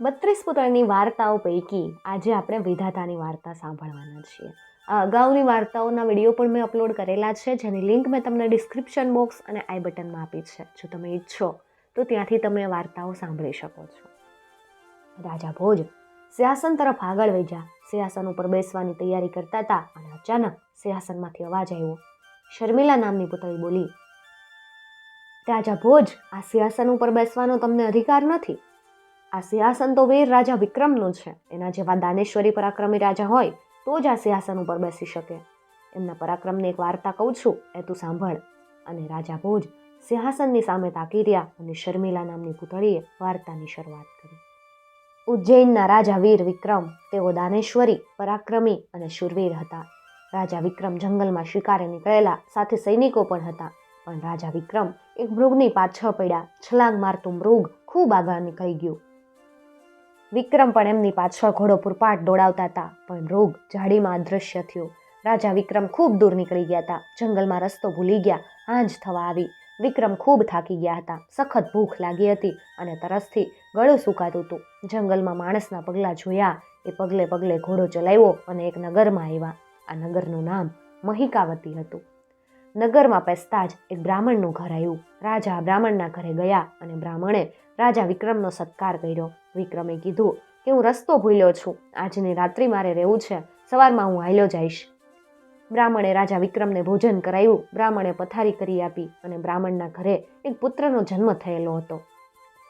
બત્રીસ પુતળની વાર્તાઓ પૈકી આજે આપણે વિધાતાની વાર્તા સાંભળવાના છીએ. આ અગાઉની વાર્તાઓના વીડિયો પણ મેં અપલોડ કરેલા છે, જેની લિંક મેં તમને ડિસ્ક્રિપ્શન બોક્સ અને આઈ બટનમાં આપી છે. જો તમે ઈચ્છો, તો ત્યાંથી તમે વાર્તાઓ સાંભળી શકો છો. રાજા ભોજ સિંહાસન તરફ આગળ વધ્યા. સિંહાસન ઉપર બેસવાની તૈયારી કરતા હતા અને અચાનક સિંહાસનમાંથી અવાજ આવ્યો. શર્મિલા નામની પુતળી બોલી, રાજા ભોજ, આ સિંહાસન ઉપર બેસવાનો તમને અધિકાર નથી? આ સિંહાસન તો વીર રાજા વિક્રમનું છે. એના જેવા દાનેશ્વરી પરાક્રમી રાજા હોય, તો જ આ સિંહાસન ઉપર બેસી શકે. એમના પરાક્રમની એક વાર્તા કહું છું, એ તું સાંભળ. અને રાજા ભોજ સિંહાસનની સામે તાકી રહ્યા અને શર્મિલા નામની પુતળીએ વાર્તાની શરૂઆત કરી. ઉજ્જૈનના રાજા વીર વિક્રમ, તેઓ દાનેશ્વરી, પરાક્રમી અને શૂરવીર હતા. રાજા વિક્રમ જંગલમાં શિકારે નીકળેલા, સાથે સૈનિકો પણ હતા. પણ રાજા વિક્રમ એક મૃગની પાછળ પડ્યા. છલાંગ મારતું મૃગ ખૂબ આગળ નીકળી ગયું. વિક્રમ પણ એમની પાછળ ઘોડો પુરપાટ દોડાવતા હતા, પણ રોગ જાડીમાં અદૃશ્ય થયો. રાજા વિક્રમ ખૂબ દૂર નીકળી ગયા હતા. જંગલમાં રસ્તો ભૂલી ગયા. આંજ થવા આવી. વિક્રમ ખૂબ થાકી ગયા હતા. સખત ભૂખ લાગી હતી અને તરસથી ગળું સુકાતું હતું. જંગલમાં માણસના પગલાં જોયા. એ પગલે પગલે ઘોડો ચલાવ્યો અને એક નગરમાં આવ્યા. આ નગરનું નામ મહિકાવતી હતું. નગરમાં પેસતા જ એક બ્રાહ્મણનું ઘર આવ્યું. રાજા બ્રાહ્મણના ઘરે ગયા અને બ્રાહ્મણે રાજા વિક્રમનો સત્કાર કર્યો. વિક્રમે કીધું કે હું રસ્તો ભૂલ્યો છું. આજની રાત્રિ મારે રહેવું છે. સવારમાં હું હાલ્યો જઈશ. બ્રાહ્મણે રાજા વિક્રમને ભોજન કરાયું બ્રાહ્મણે પથારી કરી આપી અને બ્રાહ્મણના ઘરે એક પુત્રનો જન્મ થયેલો હતો.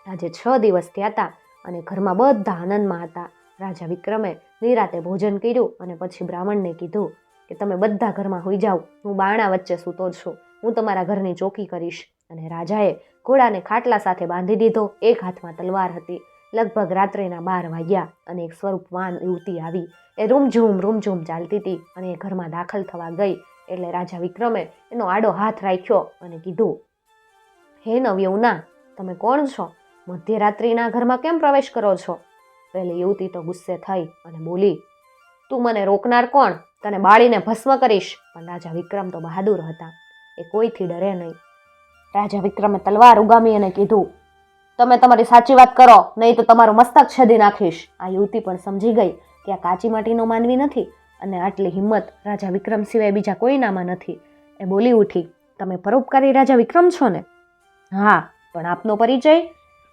આજે છ દિવસ થયા હતા અને ઘરમાં બધા આનંદમાં હતા. રાજા વિક્રમે નિરાતે ભોજન કર્યું અને પછી બ્રાહ્મણને કીધું કે તમે બધા ઘરમાં હોઈ જાઓ, હું બાણા વચ્ચે સૂતો છું હું તમારા ઘરની ચોકી કરીશ. અને રાજાએ ઘોડાને ખાટલા સાથે બાંધી દીધો, એક હાથમાં તલવાર હતી. લગભગ રાત્રેના બાર વાગ્યા અને એક સ્વરૂપવાન યુવતી આવી. એ રૂમઝૂમ રૂમઝૂમ ચાલતી હતી અને એ ઘરમાં દાખલ થવા ગઈ. એટલે રાજા વિક્રમે એનો આડો હાથ રાખ્યો અને કીધું, હે નવ્યવના તમે કોણ છો? મધ્યરાત્રિના ઘરમાં કેમ પ્રવેશ કરો છો? પહેલી યુવતી તો ગુસ્સે થઈ અને બોલી, તું મને રોકનાર કોણ? તને બાળીને ભસ્મ કરીશ. પણ રાજા વિક્રમ તો બહાદુર હતા. એ કોઈથી ડરે નહીં. રાજા વિક્રમે તલવાર ઉગામી અને કીધું, તમે તમારી સાચી વાત કરો, નહીં તો તમારું મસ્તક છેદી નાખીશ. આ યુવતી પણ સમજી ગઈ કે આ કાચી માટીનો માનવી નથી અને આટલી હિંમત રાજા વિક્રમ સિવાય બીજા કોઈનામાં નથી. એ બોલી ઉઠી, તમે પરોપકારી રાજા વિક્રમ છો ને? હા, પણ આપનો પરિચય?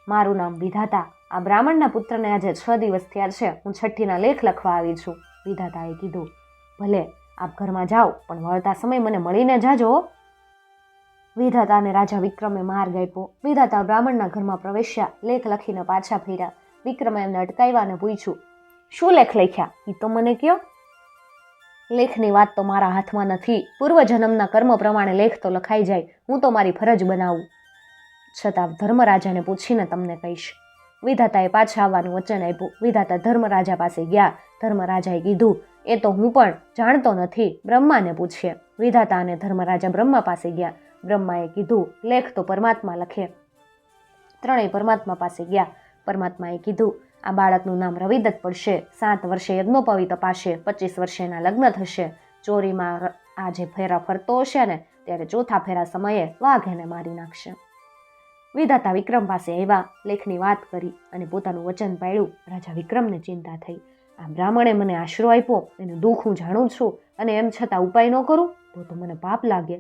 મારું નામ વિધાતા. આ બ્રાહ્મણના પુત્રને આજે છ દિવસ થયા છે. હું છઠ્ઠીના લેખ લખવા આવી છું. વિધાતાએ કીધું ભલે આપ ઘરમાં જાઓ, પણ વળતા સમય મને મળીને જાજો વિધાતાને રાજા વિક્રમે માર્ગ આપ્યો. વિધાતા બ્રાહ્મણના ઘરમાં પ્રવેશ્યા, લેખ લખીને પાછા ફેર્યા. વિક્રમે એમને અટકાવ્યા અને પૂછ્યું, શું લેખ લખ્યા? એ તો મને કયો? લેખની વાત તો મારા હાથમાં નથી. પૂર્વજન્મના કર્મ પ્રમાણે લેખ તો લખાઈ જાય. હું તો મારી ફરજ બનાવું. છતાં ધર્મરાજાને પૂછીને તમને કહીશ. વિધાતાએ પાછા આવવાનું વચન આપ્યું. વિધાતા ધર્મરાજા પાસે ગયા. ધર્મરાજાએ કીધું, એ તો હું પણ જાણતો નથી. બ્રહ્માને પૂછીએ વિધાતા અને ધર્મરાજા બ્રહ્મા પાસે ગયા. બ્રહ્માએ કીધું, લેખ તો પરમાત્મા લખે. ત્રણેય પરમાત્મા પાસે ગયા. પરમાત્માએ કીધું, આ બાળકનું નામ રવિદત્ત પડશે. સાત વર્ષે યજ્ઞોપવી તપાશે પચીસ વર્ષે એના લગ્ન થશે. ચોરીમાં આ જે ફેરા ફરતો હશે ને, ત્યારે ચોથા ફેરા સમયે વાઘ એને મારી નાખશે. વિધાતા વિક્રમ પાસે આવ્યા, લેખની વાત કરી અને પોતાનું વચન પાડ્યું. રાજા વિક્રમને ચિંતા થઈ. આ બ્રાહ્મણે મને આશરો આપ્યો, એનું દુઃખ હું જાણું છું અને એમ છતાં ઉપાય ન કરું તો તો મને પાપ લાગે.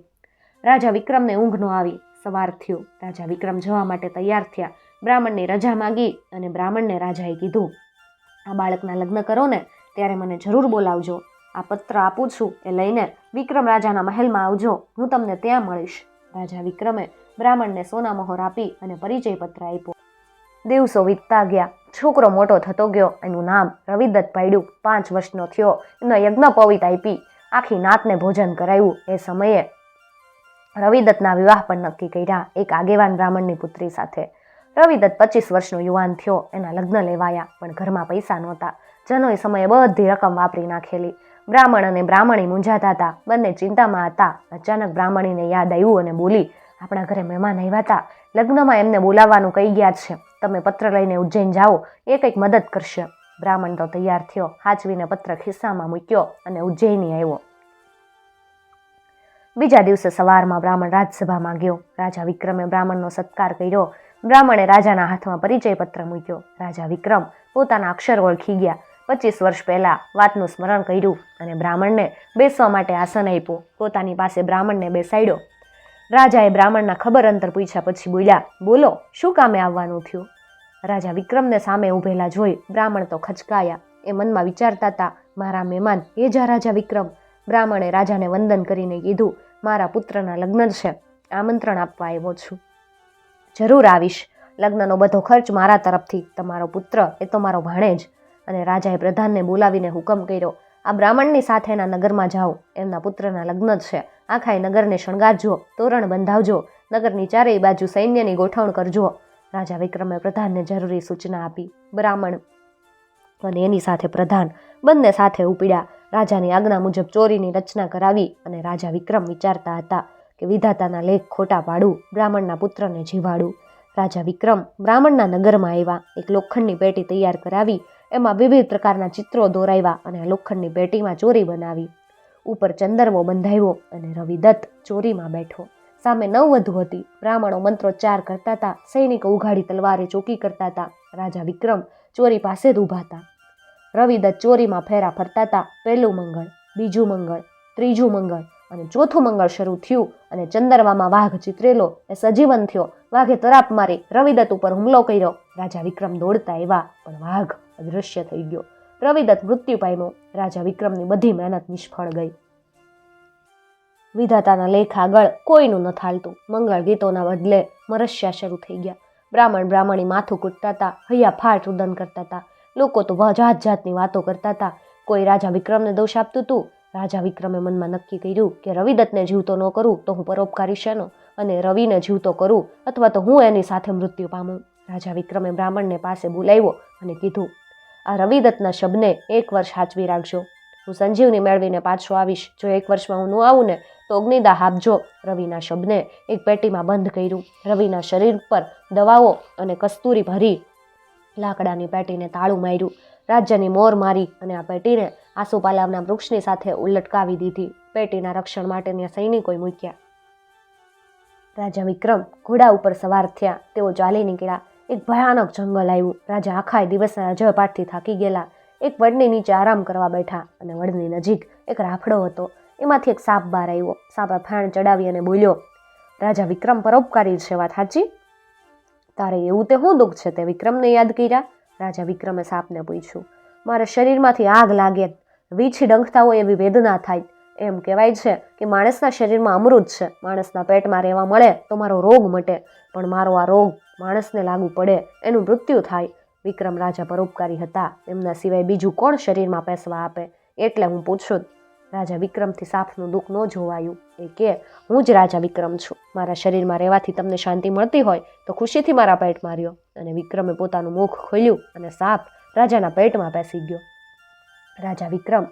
રાજા વિક્રમને ઊંઘ ન આવી. સવાર થયો. રાજા વિક્રમ જવા માટે તૈયાર થયા. બ્રાહ્મણની રજા માગી અને બ્રાહ્મણને રાજાએ કીધું, આ બાળકના લગ્ન કરો ને, ત્યારે મને જરૂર બોલાવજો. આ પત્ર આપું છું એ લઈને વિક્રમ રાજાના મહેલમાં આવજો. હું તમને ત્યાં મળીશ. રાજા વિક્રમે બ્રાહ્મણને સોના મહોર આપી અને પરિચય પત્ર આપ્યો. દિવસો વીતતા ગયા. છોકરો મોટો થતો ગયો. એનું નામ રવિદત્ત પાડ્યું. પાંચ વર્ષનો થયો. એનો યજ્ઞ પવિત આપી. આખી નાતને ભોજન કરાવ્યું એ સમયે રવિદત્તના વિવાહ પણ નક્કી કર્યા. એક આગેવાન બ્રાહ્મણની પુત્રી સાથે. રવિદત્ત પચીસ વર્ષનો યુવાન થયો. એના લગ્ન લેવાયા, પણ ઘરમાં પૈસા નહોતા. જનોએ સમયે બધી રકમ વાપરી નાખેલી. બ્રાહ્મણ અને બ્રાહ્મણી મૂંઝાતા હતા. બંને ચિંતામાં હતા. અચાનક બ્રાહ્મણીને યાદ આવ્યું અને બોલી આપણા ઘરે મહેમાન આવ્યા હતા. લગ્નમાં એમને બોલાવવાનું કહી ગયા છે. તમે પત્ર લઈને ઉજ્જૈન જાઓ. એ કંઈક મદદ કરશે. બ્રાહ્મણ તો તૈયાર થયો. હાચવીને પત્ર ખિસ્સામાં મૂક્યો અને ઉજ્જૈની આવ્યો. બીજા દિવસે સવારમાં બ્રાહ્મણ રાજસભામાં ગયો. રાજા વિક્રમે બ્રાહ્મણનો સત્કાર કર્યો. બ્રાહ્મણે રાજાના હાથમાં પરિચય પત્ર મૂક્યો. રાજા વિક્રમ પોતાના અક્ષર ઓળખી ગયા. પચીસ વર્ષ પહેલા વાતનું સ્મરણ કર્યું અને બ્રાહ્મણને બેસવા માટે આસન આપ્યું. પોતાની પાસે બ્રાહ્મણને બેસાડ્યો. રાજાએ બ્રાહ્મણના ખબર અંતર પૂછ્યા પછી બોલ્યા, બોલો, શું કામે આવવાનું થયું? રાજા વિક્રમને સામે ઊભેલા જોઈ બ્રાહ્મણ તો ખચકાયા. એ મનમાં વિચારતા હતા, મારા મહેમાન, એ જા રાજા વિક્રમ. બ્રાહ્મણે રાજાને વંદન કરીને કીધું, મારા પુત્રના લગ્ન છે, આમંત્રણ આપવા આવ્યો છું. જરૂર આવીશ. લગ્નનો બધો ખર્ચ મારા તરફથી. તમારો પુત્ર એ તો મારો ભાણેજ. અને રાજાએ પ્રધાનને બોલાવીને હુકમ કર્યો આ બ્રાહ્મણની સાથેના નગરમાં જાઓ. એમના પુત્રના લગ્ન જ છે. આખાય નગરને શણગારજો તોરણ બંધાવજો, નગરની ચારેય બાજુ સૈન્યની ગોઠવણ કરજો. રાજા વિક્રમે પ્રધાનને જરૂરી સૂચના આપી. બ્રાહ્મણ અને એની સાથે પ્રધાન બંને સાથે ઉપડ્યા. રાજાની આજ્ઞા મુજબ ચોરીની રચના કરાવી અને રાજા વિક્રમ વિચારતા હતા કે વિધાતાના લેખ ખોટા પાડું, બ્રાહ્મણના પુત્રને જીવાડું. રાજા વિક્રમ બ્રાહ્મણના નગરમાં આવ્યા. એક લોખંડની પેટી તૈયાર કરાવી એમાં વિવિધ પ્રકારના ચિત્રો દોરાવ્યા અને લોખંડની પેટીમાં ચોરી બનાવી. ઉપર ચંદરવો બંધાવ્યો અને રવિદત્ત ચોરીમાં બેઠો. સામે નવ વધુ હતી. બ્રાહ્મણો મંત્રોચ્ચાર કરતા હતા. સૈનિકો ઉઘાડી તલવારે ચોકી કરતા હતા. રાજા વિક્રમ ચોરી પાસે જ ઊભા હતા. રવિદત્ત ચોરીમાં ફેરા ફરતા હતા. પહેલું મંગળ, બીજું મંગળ, ત્રીજું મંગળ અને ચોથું મંગળ શરૂ થયું અને ચંદરવામાં વાઘ ચિતરેલો. એ સજીવન થયો. વાઘે તરાપ મારી. રવિદત્ત ઉપર હુમલો કર્યો. રાજા વિક્રમ દોડતા આવ્યા, પણ વાઘ અદૃશ્ય થઈ ગયો. રવિદત્ત મૃત્યુ પામ્યો. રાજા વિક્રમની બધી મહેનત નિષ્ફળ ગઈ. વિધાતાના લેખ આગળ કોઈનું ન થાલતું. મંગળ ગીતોના બદલે મરસ્યા શરૂ થઈ ગયા. બ્રાહ્મણ બ્રાહ્મણી માથું કૂટતા હતા. હૈયા ફાટ રુદન કરતા હતા. લોકો તો જાત જાતની વાતો કરતા હતા. કોઈ રાજા વિક્રમને દોષ આપતું હતું રાજા વિક્રમે મનમાં નક્કી કર્યું કે રવિદત્તને જીવતો ન કરું તો હું પરોપકારી શેનો? અને રવિને જીવતો કરું અથવા તો હું એની સાથે મૃત્યુ પામું? રાજા વિક્રમે બ્રાહ્મણને પાસે બોલાવ્યો અને કીધું આ રવિદત્તના શબને એક વર્ષ સાચવી રાખજો. હું સંજીવની મેળવીને પાછો આવીશ. જો એક વર્ષમાં હું ન આવું ને, તો અગ્નિદાહ આપજો રવિના શબને એક પેટીમાં બંધ કર્યું. રવિના શરીર પર દવાઓ અને કસ્તુરી ભરી લાકડાની પેટીને તાળું માર્યું. રાજ્યની મોર મારી અને આ પેટીને આસુપાલાવના વૃક્ષની સાથે ઉલટકાવી દીધી. પેટીના રક્ષણ માટેના સૈનિકોએ મૂક્યા. રાજા વિક્રમ ઘોડા ઉપર સવાર થયા. તેઓ ચાલી નીકળ્યા. એક ભયાનક જંગલ આવ્યું. રાજા આખા દિવસના રજપાટથી થાકી ગયેલા. એક વડની નીચે આરામ કરવા બેઠા અને વડની નજીક એક રાફડો હતો. એમાંથી એક સાપ બહાર આવ્યો. સાપે ફાણ ચડાવી અને બોલ્યો, રાજા વિક્રમ પરોપકારી છે વાત સાચી? તારે એવું તે શું દુઃખ છે? તે વિક્રમને યાદ કર્યા? રાજા વિક્રમે સાપને પૂછ્યું, મારા શરીરમાંથી આગ લાગે. વીછી ડંખતા હોય એવી વેદના થાય. એમ કહેવાય છે કે માણસના શરીરમાં અમૃત છે. માણસના પેટમાં રહેવા મળે તો મારો રોગ મટે. પણ મારો આ રોગ માણસને લાગુ પડે એનું મૃત્યુ થાય. વિક્રમ રાજા પરોપકારી હતા. એમના સિવાય બીજું કોણ શરીરમાં પેસવા આપે એટલે હું પૂછું. રાજા વિક્રમથી સાફનું દુઃખ ન જોવાયું. એ કે, હું જ રાજા વિક્રમ છું. મારા શરીરમાં રહેવાથી તમને શાંતિ મળતી હોય તો ખુશીથી મારા પેટ માર્યો. અને વિક્રમે પોતાનું મુખ ખોલ્યું અને સાપ રાજાના પેટમાં પેસી ગયો. રાજા વિક્રમ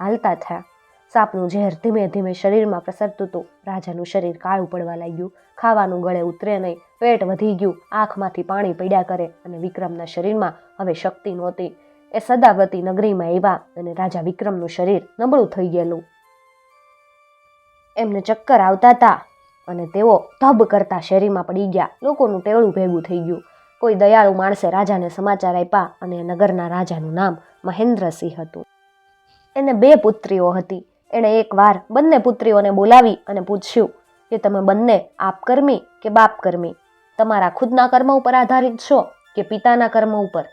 હાલતા થયા. સાપનું ઝેર ધીમે ધીમે શરીરમાં પ્રસરતું હતું. રાજાનું શરીર કાળું પડવા લાગ્યું. ખાવાનું ગળે ઉતરે નહીં. પેટ વધી ગયું. આંખમાંથી પાણી પડ્યા કરે અને વિક્રમના શરીરમાં હવે શક્તિ નહોતી. એ સદાવતી નગરીમાં આવ્યા અને રાજા વિક્રમનું શરીર નબળું થઈ ગયેલું. એમને ચક્કર આવતા હતા અને તેઓ ધબ કરતા શેરીમાં પડી ગયા. લોકોનું ટેવળું ભેગું થઈ ગયું. કોઈ દયાળુ માણસે રાજાને સમાચાર આપ્યા અને નગરના રાજાનું નામ મહેન્દ્રસિંહ હતું. એને બે પુત્રીઓ હતી. એણે એકવાર બંને પુત્રીઓને બોલાવી અને પૂછ્યું કે તમે બંને આપકર્મી કે બાપકર્મી તમારા ખુદના કર્મ ઉપર આધારિત છો કે પિતાના કર્મ ઉપર?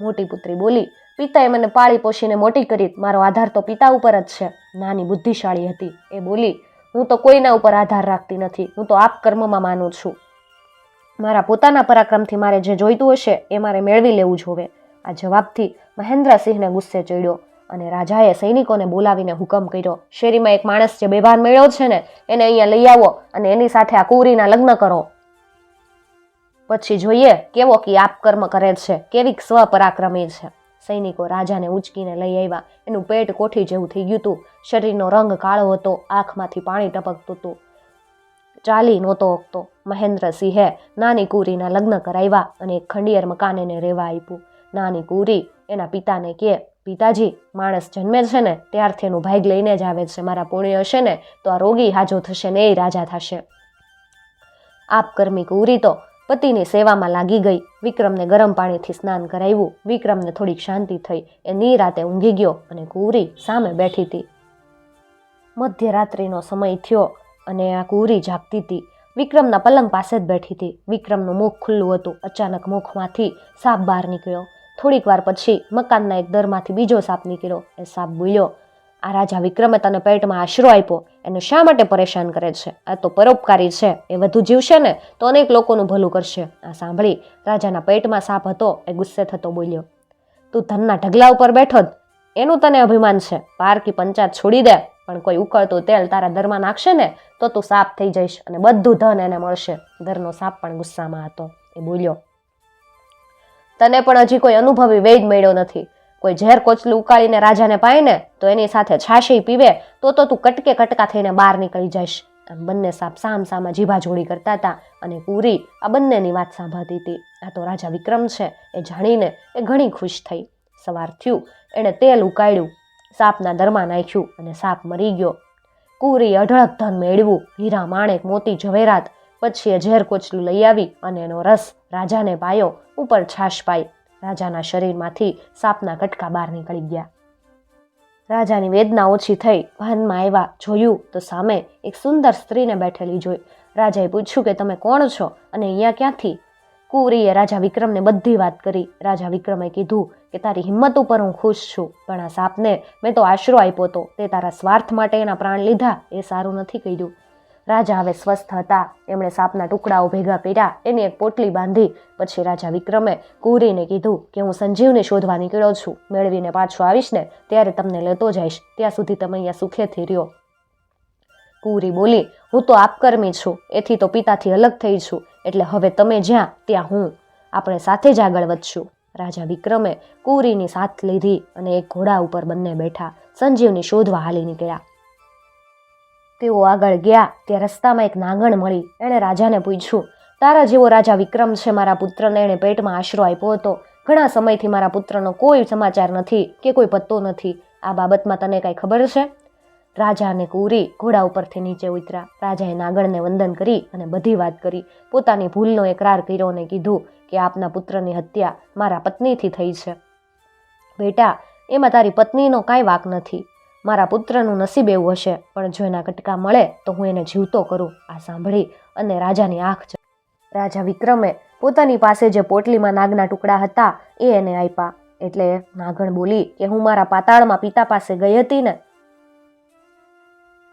મોટી પુત્રી બોલી, પિતાએ મને પાળી પોષીને મોટી કરી, મારો આધાર તો પિતા ઉપર જ છે. નાની બુદ્ધિશાળી હતી. એ બોલી, હું તો કોઈના ઉપર આધાર રાખતી નથી, હું તો આપ કર્મમાં માનું છું. મારા પોતાના પરાક્રમથી મારે જે જોઈતું હશે એ મારે મેળવી લેવું જોવે આ જવાબથી મહેન્દ્રસિંહને ગુસ્સે ચડ્યો. અને રાજાએ સૈનિકોને બોલાવીને હુકમ કર્યો. શેરીમાં એક માણસ જે બેભાન મળ્યો છે ને, એને અહીંયા લઈ આવો અને એની સાથે આ કુંવરીના લગ્ન કરો. પછી જોઈએ કેવો કે આપ કર્મ કરે છે, કેવી સ્વપરાક્રમી છે. સૈનિકો રાજાને ઉંચકીને લઈ આવ્યા. એનું પેટ કોઠી જેવું થઈ ગયું હતું શરીરનો રંગ કાળો હતો, આંખમાંથી પાણી ટપકતું હતું ચાલી નહોતો ઓગતો મહેન્દ્રસિંહે નાની કુરીના લગ્ન કરાવ્યા અને એક ખંડિયર મકાન એને રહેવા આપ્યું. નાની કુરી એના પિતાને કહે પિતાજી, માણસ જન્મે છે ને, ત્યારથી એનું ભાગ લઈને જ આવે છે. મારા પુણ્ય હશે ને, તો આ રોગી હાજો થશે ને, એ રાજા થશે. આપ કર્મી કુરી તો પતિની સેવામાં લાગી ગઈ. વિક્રમને ગરમ પાણીથી સ્નાન કરાવ્યું. વિક્રમને થોડીક શાંતિ થઈ. એ નિરાતે ઊંઘી ગયો અને કુરી સામે બેઠી હતી. મધ્યરાત્રિનો સમય થયો અને આ કુરી જાગતી હતી. વિક્રમના પલંગ પાસે જ બેઠી હતી. વિક્રમનું મુખ ખુલ્લું હતું. અચાનક મુખમાંથી સાપ બહાર નીકળ્યો. થોડીક વાર પછી મકાનના એક દરમાંથી બીજો સાપ નીકળ્યો. એ સાપ બોલ્યો, આ રાજા વિક્રમે તને પેટમાં આશરો આપ્યો. એને શા માટે પરેશાન કરે છે? આ તો પરોપકારી છે. એ વધુ જીવશે ને તો અનેક લોકોનું ભલું કરશે. આ સાંભળી રાજાના પેટમાં સાપ હતો. એ ગુસ્સે થતો બોલ્યો, તું ધનના ઢગલા ઉપર બેઠો એનું તને અભિમાન છે. પારકી પંચાયત છોડી દે. પણ કોઈ ઉકળતું તેલ તારા દરમાં નાખશે ને તો તું સાપ થઈ જઈશ અને બધું ધન એને મળશે. ઘરનો સાપ પણ ગુસ્સામાં હતો. એ બોલ્યો તને પણ હજી કોઈ અનુભવી વેદ મળ્યો નથી. કોઈ ઝેર કોચલું ઉકાળીને રાજાને પાય ને તો એની સાથે છાશી પીવે, તો તો તું કટકે કટકા થઈને બહાર નીકળી જઈશ. આમ બંને સાપ સામ સામા જીભાજોડી કરતા હતા અને પૂરી આ બંનેની વાત સાંભળતી હતી. આ તો રાજા વિક્રમ છે, એ જાણીને એ ઘણી ખુશ થઈ. સવાર થયું, એણે તેલ ઉકાળ્યું, સાપના દરમાં નાખ્યું અને સાપ મરી ગયો. કુરી અઢળક ધન મેળવું હીરા માણેક મોતી જવેરાત પછી એ ઝેર કોચલું લઈ આવી અને એનો રસ રાજાને પાયો ઉપર છાશ પાઈ. રાજાના શરીરમાંથી સાપના કટકા બહાર નીકળી ગયા. રાજાની વેદના ઓછી થઈ. ભાનમાં આવ્યા જોયું તો સામે એક સુંદર સ્ત્રીને બેઠેલી જોઈ. રાજાએ પૂછ્યું કે તમે કોણ છો અને અહીંયા ક્યાંથી? કુંવરીએ રાજા વિક્રમને બધી વાત કરી. રાજા વિક્રમે કીધું કે તારી હિંમત ઉપર હું ખુશ છું, પણ આ સાપને મેં તો આશરો આપ્યો હતો તે તારા સ્વાર્થ માટે એના પ્રાણ લીધા. એ સારું નથી કર્યું. રાજા હવે સ્વસ્થ હતા. એમણે સાપના ટુકડાઓ ભેગા કર્યા. એની એક પોટલી બાંધી. પછી રાજા વિક્રમે કુરીને કીધું કે હું સંજીવને શોધવા નીકળ્યો છું. મેળવીને પાછો આવીશ ને ત્યારે તમને લેતો જઈશ. ત્યાં સુધી તમે અહીંયા સુખેથી રહ્યો. કુરી બોલી, હું તો આપકર્મી છું. એથી તો પિતાથી અલગ થઈ છું. એટલે હવે તમે જ્યાં, ત્યાં હું. આપણે સાથે જ આગળ વધશું. રાજા વિક્રમે કુરીની સાથ લીધી અને એક ઘોડા ઉપર બંને બેઠા. સંજીવની શોધવા હાલી નીકળ્યા. તેઓ આગળ ગયા ત્યાં રસ્તામાં એક નાગણ મળી. એણે રાજાને પૂછ્યું, તારા જેવો રાજા વિક્રમ છે મારા પુત્રને એણે પેટમાં આશરો આપ્યો હતો. ઘણા સમયથી મારા પુત્રનો કોઈ સમાચાર નથી કે કોઈ પત્તો નથી. આ બાબતમાં તને કાંઈ ખબર છે? રાજા અને કુંવરી ઘોડા ઉપરથી નીચે ઉતર્યા. રાજાએ નાગણને વંદન કરી અને બધી વાત કરી. પોતાની ભૂલનો એકરાર કર્યો અને કીધું કે આપના પુત્રની હત્યા મારા પત્નીથી થઈ છે. બેટા, એમાં તારી પત્નીનો કાંઈ વાક નથી. મારા પુત્રનું નસીબ એવું હશે, પણ જો એના કટકા મળે, તો હું એને જીવતો કરું. આ સાંભળી અને રાજાની આંખ છે રાજા વિક્રમે પોતાની પાસે જે પોટલીમાં નાગના ટુકડા હતા, એ એને આપ્યા. એટલે નાગણ બોલી કે હું મારા પાતાળમાં પિતા પાસે ગઈ હતી ને?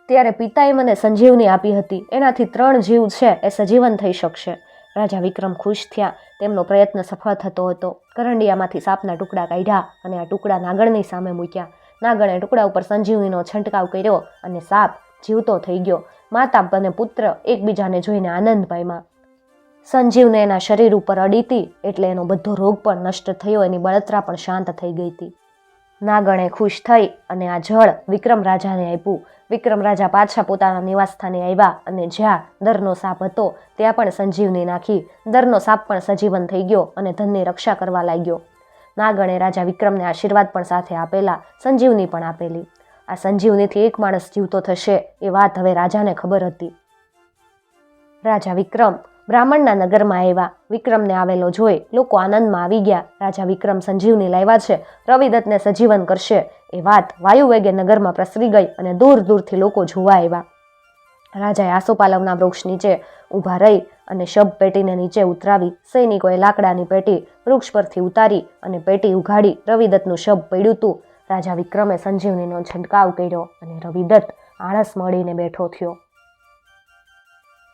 ત્યારે પિતાએ મને સંજીવની આપી હતી. એનાથી ત્રણ જીવ છે, એ સજીવન થઈ શકશે. રાજા વિક્રમ ખુશ થયા. તેમનો પ્રયત્ન સફળ થતો હતો. કરંડિયામાંથી સાપના ટુકડા કાઢ્યા અને આ ટુકડા નાગણની સામે મૂક્યા. નાગણે ટુકડા ઉપર સંજીવનીનો છંટકાવ કર્યો અને સાપ જીવતો થઈ ગયો. માતા અને પુત્ર એકબીજાને જોઈને આનંદ પામ્યા સંજીવને એના શરીર ઉપર અડીતી એટલે એનો બધો રોગ પણ નષ્ટ થયો, એની બળતરા પણ શાંત થઈ ગઈ હતી. નાગણે ખુશ થઈ અને આ જળ વિક્રમ રાજાને આપ્યું. વિક્રમ રાજા પાછા પોતાના નિવાસસ્થાને આવ્યા અને જ્યાં દરનો સાપ હતો ત્યાં પણ સંજીવની નાખી. દરનો સાપ પણ સજીવન થઈ ગયો અને ધનની રક્ષા કરવા લાગ્યો. નાગણે રાજા વિક્રમને આશીર્વાદ પણ સાથે આપેલા, સંજીવની પણ આપેલી. આ સંજીવનીથી એક માણસ જીવતો થશે એ વાત હવે રાજાને ખબર હતી. રાજા વિક્રમ બ્રાહ્મણના નગરમાં આવ્યા. વિક્રમને આવેલો જોઈ લોકો આનંદમાં આવી ગયા. રાજા વિક્રમ સંજીવની લાવ્યા છે, રવિદત્તને સજીવન કરશે એ વાત વાયુવેગે નગરમાં પ્રસરી ગઈ અને દૂર દૂરથી લોકો જોવા આવ્યા. રાજાએ આસોપાલવના વૃક્ષ નીચે ઊભા રહી અને શબ પેટીને નીચે ઉતરાવી સૈનિકોએ લાકડાની પેટી વૃક્ષ પરથી ઉતારી અને પેટી ઉઘાડી રવિદત્તનું શબ પડ્યું હતું. રાજા વિક્રમે સંજીવનીનો છંટકાવ કર્યો અને રવિદત્ત આળસ મળીને બેઠો થયો.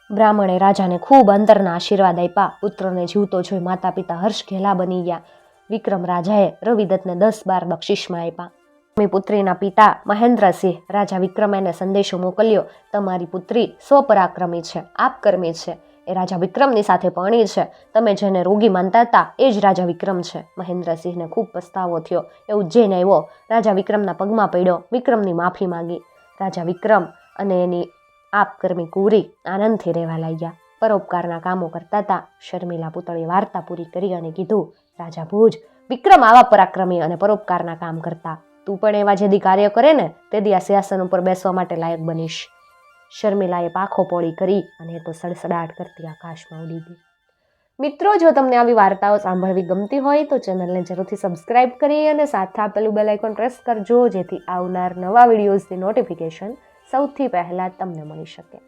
બ્રાહ્મણે રાજાને ખૂબ અંતરના આશીર્વાદ આપ્યા. પુત્રને જીવતો જોઈ માતા પિતા હર્ષ ઘેલા બની ગયા. વિક્રમ રાજાએ રવિદત્તને દસ બાર બક્ષિસમાં આપ્યા. મારી પુત્રીના પિતા મહેન્દ્રસિંહ રાજા વિક્રમે એને સંદેશો મોકલ્યો, તમારી પુત્રી સ્વપરાક્રમી છે, આપકર્મી છે. એ રાજા વિક્રમની સાથે પરણી છે. તમે જેને રોગી માનતા હતા, એ જ રાજા વિક્રમ છે. મહેન્દ્રસિંહને ખૂબ પસ્તાવો થયો. એ ઉજ્જૈન આવ્યો. રાજા વિક્રમના પગમાં પડ્યો. વિક્રમની માફી માંગી. રાજા વિક્રમ અને એની આપકર્મી કુરી આનંદથી રહેવા લાગ્યા. પરોપકારના કામો કરતા હતા. શર્મિલા પુતળીએ વાર્તા પૂરી કરી અને કીધું, રાજા ભુજ, વિક્રમ આવા પરાક્રમી અને પરોપકારના કામ કરતા. તું પણ એવા જેદી કાર્ય કરે ને તેદી આ સિંહાસન ઉપર બેસવા માટે લાયક બનીશ. શર્મિલાએ પાખો પોળી કરી અને તો સડસડાટ કરતી આકાશમાં ઉડી ગઈ. મિત્રો, જો તમને આવી વાર્તાઓ સાંભળવી ગમતી હોય તો ચેનલને જરૂરથી સબસ્ક્રાઇબ કરી અને સાથે આપેલું બેલ આઇકોન પ્રેસ કરજો, જેથી આવનાર નવા વિડીયોઝની નોટિફિકેશન સૌથી પહેલાં તમને મળી શકે.